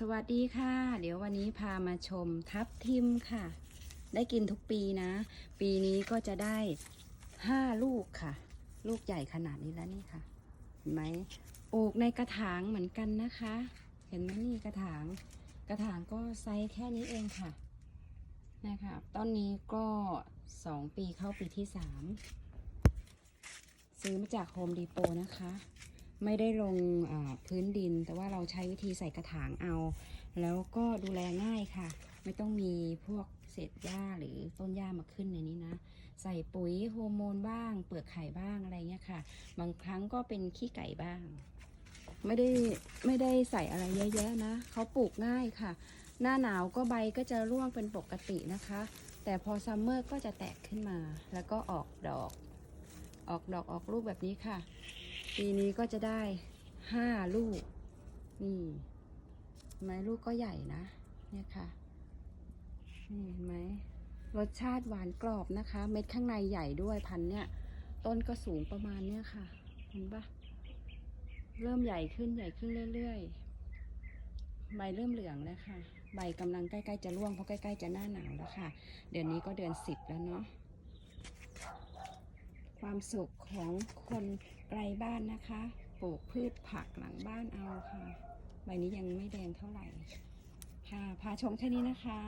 สวัสดีค่ะ เดี๋ยววันนี้พามาชมทับทิมค่ะ ได้กินทุกปีนะ ปีนี้ก็จะได้ห้าลูกค่ะ ลูกใหญ่ขนาดนี้แล้วนี่ค่ะ เห็นไหมปลูกในกระถางเหมือนกันนะคะ เห็นไหมนี่กระถาง กระถางก็ไซส์แค่นี้เองค่ะนะคะต้นนี้ก็สองปีเข้าปีที่สามซื้อมาจากโฮมดีโปนะคะ ไม่ได้ลงพื้นดิน แต่ว่าเราใช้วิธีใส่กระถางเอา แล้วก็ดูแลง่ายค่ะ ไม่ต้องมีพวกเศษหญ้าหรือต้นหญ้ามาขึ้นในนี้นะ ใส่ปุ๋ยโฮอร์โมนบ้าง เปลือกไข่บ้างอะไรเงี้ยค่ะ บางครั้งก็เป็นขี้ไก่บ้าง ไม่ได้ไม่ได้ใส่อะไรเยอะแยะนะเขาปลูกง่ายค่ะ หน้าหนาวก็ใบก็จะร่วงเป็นปกตินะคะ แต่พอซัมเมอร์ก็จะแตกขึ้นมา แล้วก็ออกดอก ออกดอกออกลูกแบบนี้ค่ะ ปีนี้ก็จะได้ห้าลูก นี่ไหมลูกก็ใหญ่นะ เนี่ยค่ะ นี่เห็นไหมรสชาติหวานกรอบนะคะ เม็ดข้างในใหญ่ด้วยพันเนี่ย ต้นก็สูงประมาณเนี้ยค่ะ เห็นปะเริ่มใหญ่ขึ้นใหญ่ขึ้นเรื่อยๆ ใบเริ่มเหลืองแล้วค่ะ ใบกำลังใกล้ๆจะร่วงเพราะใกล้ๆจะหน้าหนาวแล้วค่ะ เดือนนี้ก็เดือนสิบแล้วเนาะ ความสุขของคนไกลบ้านนะคะ ปลูกพืชผักหลังบ้านเอาค่ะ ใบนี้ยังไม่แดงเท่าไหร่ ค่ะ พาชมแค่นี้นะคะ